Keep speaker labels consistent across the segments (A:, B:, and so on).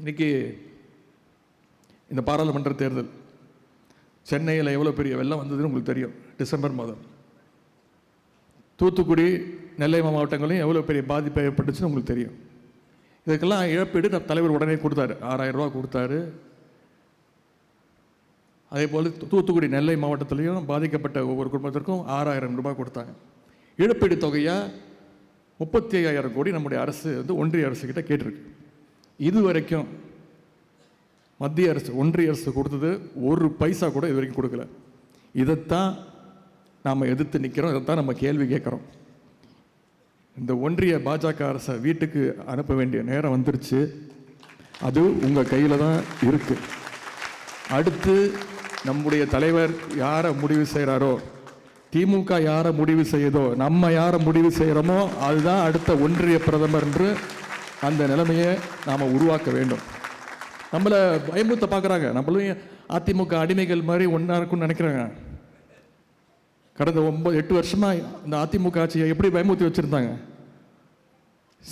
A: இன்னைக்கு இந்த பாராளுமன்ற தேர்தல் சென்னையில் எவ்வளோ பெரிய வெள்ளம் வந்ததுன்னு உங்களுக்கு தெரியும் டிசம்பர் மாதம். தூத்துக்குடி நெல்லை மாவட்டங்களையும் எவ்வளோ பெரிய பாதிப்பு ஏற்பட்டுச்சுன்னு உங்களுக்கு தெரியும். இதுக்கெல்லாம் இழப்பீடு நம்ம தலைவர் உடனே கொடுத்தாரு. ஆறாயிரம் ரூபா கொடுத்தாரு. அதே போல் தூத்துக்குடி நெல்லை மாவட்டத்திலையும் பாதிக்கப்பட்ட ஒவ்வொரு குடும்பத்திற்கும் ஆறாயிரம் ரூபாய் கொடுத்தாங்க. இழப்பீடு தொகையாக முப்பத்தி ஐயாயிரம் கோடி நம்முடைய அரசு வந்து ஒன்றிய அரசு கேட்டிருக்கு. இது வரைக்கும் மத்திய அரசு ஒன்றிய அரசு கொடுத்தது ஒரு பைசா கூட இது வரைக்கும் கொடுக்கல. இதைத்தான் நாம் எதிர்த்து நிற்கிறோம் இதைத்தான் நம்ம கேள்வி கேட்குறோம். இந்த ஒன்றிய பாஜக அரசை வீட்டுக்கு அனுப்ப வேண்டிய நேரம் வந்துருச்சு. அது உங்கள் கையில் தான் இருக்குது அடுத்து நம்முடைய தலைவர் யாரை முடிவு செய்கிறாரோ திமுக யாரை முடிவு செய்யுதோ நம்ம யாரை முடிவு செய்கிறோமோ அதுதான் அடுத்த ஒன்றிய பிரதமர் என்று அந்த நிலைமையை நாம் உருவாக்க வேண்டும். நம்மளை பயமுத்த பார்க்குறாங்க. நம்மளும் அதிமுக அடிமைகள் மாதிரி ஒன்றா இருக்கும்னு நினைக்கிறாங்க. கடந்த ஒன்பது எட்டு வருஷமாக இந்த அதிமுக ஆட்சியை எப்படி பயமுறுத்தி வச்சுருந்தாங்க?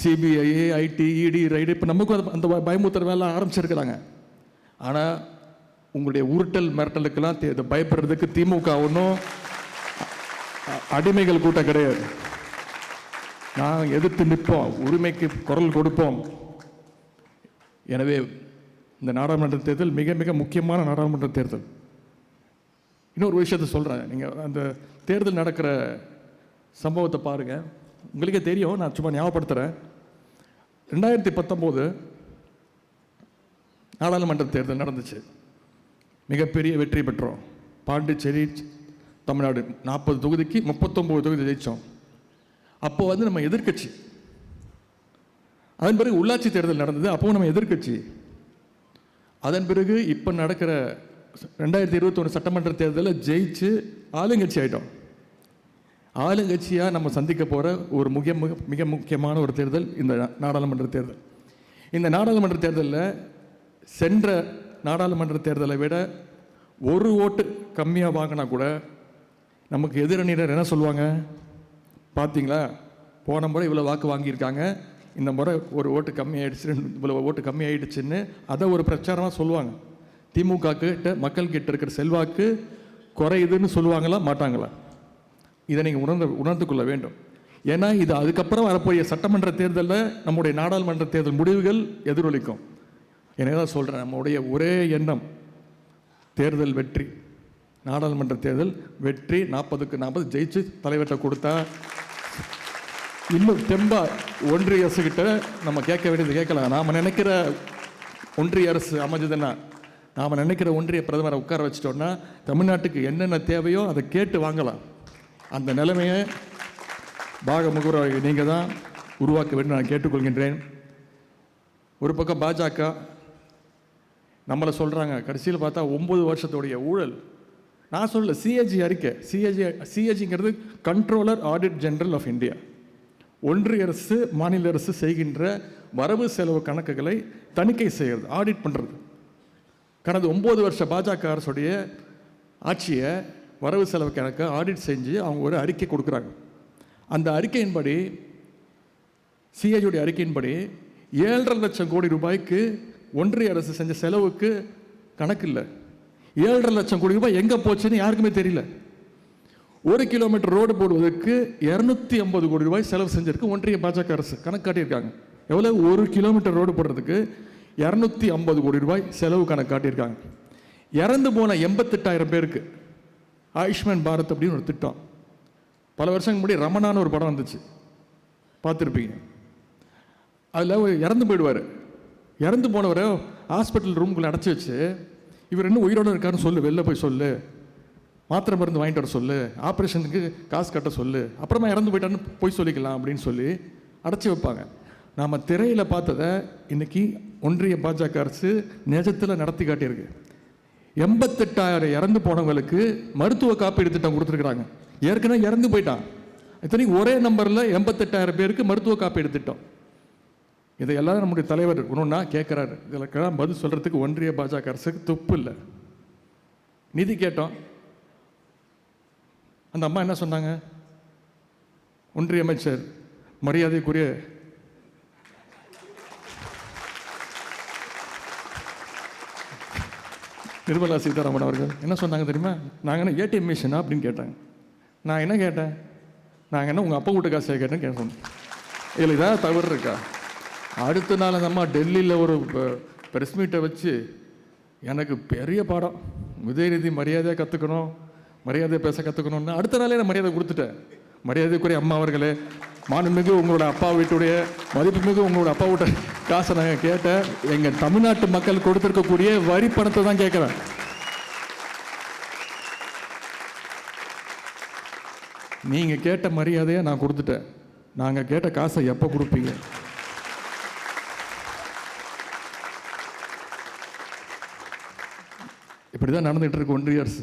A: சிபிஐ ஐடி இடி ரைடு இப்போ நமக்கும் அந்த பயமுத்துற வேலை ஆரம்பிச்சிருக்கிறாங்க. ஆனால் உங்களுடைய உருட்டல் மிரட்டலுக்கெல்லாம் தே- பயப்படுறதுக்கு திமுக ஒன்றும் அடிமைகள் கூட்டம் கிடையாது. நான் எதிர்த்து நிற்போம் உரிமைக்கு குரல் கொடுப்போம். எனவே இந்த நாடாளுமன்ற தேர்தல் மிக மிக முக்கியமான நாடாளுமன்ற தேர்தல். இன்னொரு விஷயத்த சொல்கிறேன் நீங்கள் அந்த தேர்தல் நடக்கிற சம்பவத்தை பாருங்கள் உங்களுக்கே தெரியும் நான் சும்மா ஞாபகப்படுத்துகிறேன் ரெண்டாயிரத்தி பத்தொம்போது நாடாளுமன்ற தேர்தல் நடந்துச்சு. மிகப்பெரிய வெற்றி பெற்றோம். பாண்டிச்சேரி தமிழ்நாடு நாற்பது தொகுதிக்கு முப்பத்தொம்போது தொகுதி ஜெயித்தோம் அப்போ வந்து நம்ம எதிர்க்கட்சி. அதன் பிறகு உள்ளாட்சி தேர்தல் நடந்தது அப்போவும் நம்ம எதிர்க்கட்சி. அதன் பிறகு இப்போ நடக்கிற ரெண்டாயிரத்தி இருபத்தொன்று சட்டமன்ற தேர்தலில் ஜெயிச்சு ஆளுங்கட்சி ஆகிட்டோம் ஆளுங்கட்சியாக நம்ம சந்திக்க போகிற ஒரு மிக- மிக முக்கியமான ஒரு தேர்தல் இந்த நாடாளுமன்ற தேர்தல். இந்த நாடாளுமன்ற தேர்தலில் சென்ற நாடாளுமன்ற தேர்தலை விட ஒரு ஓட்டு கம்மியாக வாங்கினா கூட நமக்கு எதிரணியினர் என்ன சொல்லுவாங்க? பார்த்தீங்களா போன முறை இவ்வளோ வாக்கு வாங்கியிருக்காங்க. இந்த முறை ஒரு ஓட்டு கம்மி இவ்வளோ ஓட்டு கம்மியாயிடுச்சுன்னு அதை ஒரு பிரச்சாரமாக சொல்லுவாங்க. திமுக கிட்ட மக்கள் கிட்ட இருக்கிற செல்வாக்கு குறையுதுன்னு சொல்லுவாங்களா? மாட்டாங்களா? இதை நீங்கள் உணர்ந்து உணர்ந்து கொள்ள வேண்டும். ஏன்னா இது அதுக்கப்புறம் வரப்போகிற சட்டமன்ற தேர்தலில் நம்முடைய நாடாளுமன்ற தேர்தல் முடிவுகள் எதிரொலிக்கும். எனவே தான் சொல்கிறேன் நம்முடைய ஒரே எண்ணம் தேர்தல் வெற்றி. நாடாளுமன்ற தேர்தல் வெற்றி நாற்பதுக்கு நாற்பது ஜெயிச்சு தலைவர்கிட்ட கொடுத்தா இன்னும் தெம்பா ஒன்றிய அரசுக்கிட்ட நம்ம கேட்க வேண்டியது கேட்கலாம். நாம் நினைக்கிற ஒன்றிய அரசு அமைஞ்சதுன்னா நாம் நினைக்கிற ஒன்றிய பிரதமரை உட்கார வச்சிட்டோன்னா தமிழ்நாட்டுக்கு என்னென்ன தேவையோ அதை கேட்டு வாங்கலாம். அந்த நிலைமையை பாக முகவராக நீங்கள் தான் உருவாக்க வேண்டும். நான் கேட்டுக்கொள்கின்றேன். ஒரு பக்கம் பாஜக நம்மளை சொல்கிறாங்க கடைசியில் பார்த்தா ஒம்பது வருஷத்துடைய ஊழல். நான் சொல்ல சிஏஜி அறிக்கை. CAG சிஏஜிங்கிறது controller audit general of India ஒன்றிய அரசு மாநில அரசு செய்கின்ற வரவு செலவு கணக்குகளை தணிக்கை செய்கிறது ஆடிட் பண்ணுறது கடந்த ஒம்பது வருஷ பாஜக அரசுடைய ஆட்சியை வரவு செலவு கணக்கை ஆடிட் செஞ்சு அவங்க ஒரு அறிக்கை கொடுக்குறாங்க. அந்த அறிக்கையின்படி சிஏஜியுடைய அறிக்கையின்படி ஏழரை லட்சம் கோடி ரூபாய்க்கு ஒன்றிய அரசு செஞ்ச செலவுக்கு கணக்கு இல்லை. ஏழரை லட்சம் கோடி ரூபாய் எங்கே போச்சுன்னு யாருக்குமே தெரியல. ஒரு கிலோமீட்டர் ரோடு போடுவதற்கு இரநூத்தி ஐம்பது கோடி ரூபாய் செலவு செஞ்சிருக்கு ஒன்றிய பாஜக அரசு. கணக்கு காட்டியிருக்காங்க. எவ்வளோ ஒரு கிலோமீட்டர் ரோடு போடுறதுக்கு இரநூத்தி ஐம்பது கோடி ரூபாய் செலவு கணக்கு காட்டியிருக்காங்க. இறந்து போன எண்பத்தெட்டாயிரம் பேருக்கு ஆயுஷ்மான் பாரத் அப்படின்னு ஒரு திட்டம். பல வருஷங்க முன்னாடி ரமணான்னு ஒரு படம் வந்துச்சு. பார்த்துருப்பீங்க. அதில் இறந்து போயிடுவார். இறந்து போனவரை ஹாஸ்பிட்டல் ரூம்குள்ளே அடைச்சி வச்சு இவர் இன்னும் உயிரோடு இருக்காருன்னு சொல்லு வெளில போய் சொல்லு. மாத்திரை மருந்து வாங்கிட்டு வர சொல்லு. ஆப்ரேஷனுக்கு காசு கட்ட சொல்லு. அப்புறமா இறந்து போயிட்டான்னு போய் சொல்லிக்கலாம் அப்படின்னு சொல்லி அடைச்சி வைப்பாங்க. நாம் திரையில் பார்த்ததை இன்னைக்கு ஒன்றிய பாஜக அரசு நிஜத்தில் நடத்தி காட்டியிருக்கு. எண்பத்தெட்டாயிரம் இறந்து போனவங்களுக்கு மருத்துவ காப்பீடு திட்டம் கொடுத்துருக்குறாங்க. ஏற்கனவே இறந்து போயிட்டான். இத்தனை ஒரே நம்பரில் எண்பத்தெட்டாயிரம் பேருக்கு மருத்துவ காப்பீடு திட்டம். இதையெல்லாம் நம்முடைய தலைவர் இருக்கணும்னா கேட்குறாரு இதற்கெல்லாம் பதில் சொல்கிறதுக்கு ஒன்றிய பாஜக அரசுக்கு துப்பு இல்லை. நிதி கேட்டோம். அந்த அம்மா என்ன சொன்னாங்க? ஒன்றிய அமைச்சர் மரியாதைக்குரிய நிர்மலா சீதாராமன் அவர்கள் என்ன சொன்னாங்க தெரியுமா? நாங்கள் என்ன ஏடிஎம் மிஷினா அப்படின்னு கேட்டாங்க. நான் என்ன கேட்டேன்? நாங்கள் என்ன உங்கள் அப்பா வீட்டு காசை கேட்டேன்னு கேட்கணும் இதில் ஏதாவது தவறு இருக்கா? அடுத்த நாள் அந்த அம்மா டெல்லியில் ஒரு ப்ரெஸ் மீட்டை வச்சு எனக்கு பெரிய பாடம். உதயநிதி மரியாதையாக கற்றுக்கணும் மரியாதை பேச கற்றுக்கணும்னு அடுத்த நாளே நான் மரியாதை கொடுத்துட்டேன். மரியாதைக்குரிய அம்மா அவர்களே மாண்புமிகு உங்களோட அப்பா வீட்டுடைய மதிப்புமிகு உங்களோட அப்பா வீட்ட காசை நாங்கள் கேட்டேன். எங்கள் தமிழ்நாட்டு மக்கள் கொடுத்துருக்கக்கூடிய வரி பணத்தை தான் கேட்குறேன். நீங்கள் கேட்ட மரியாதையை நான் கொடுத்துட்டேன். நாங்கள் கேட்ட காசை எப்போ கொடுப்பீங்க? இப்படி தான் நடந்துகிட்டு இருக்கு ஒன்றிய அரசு.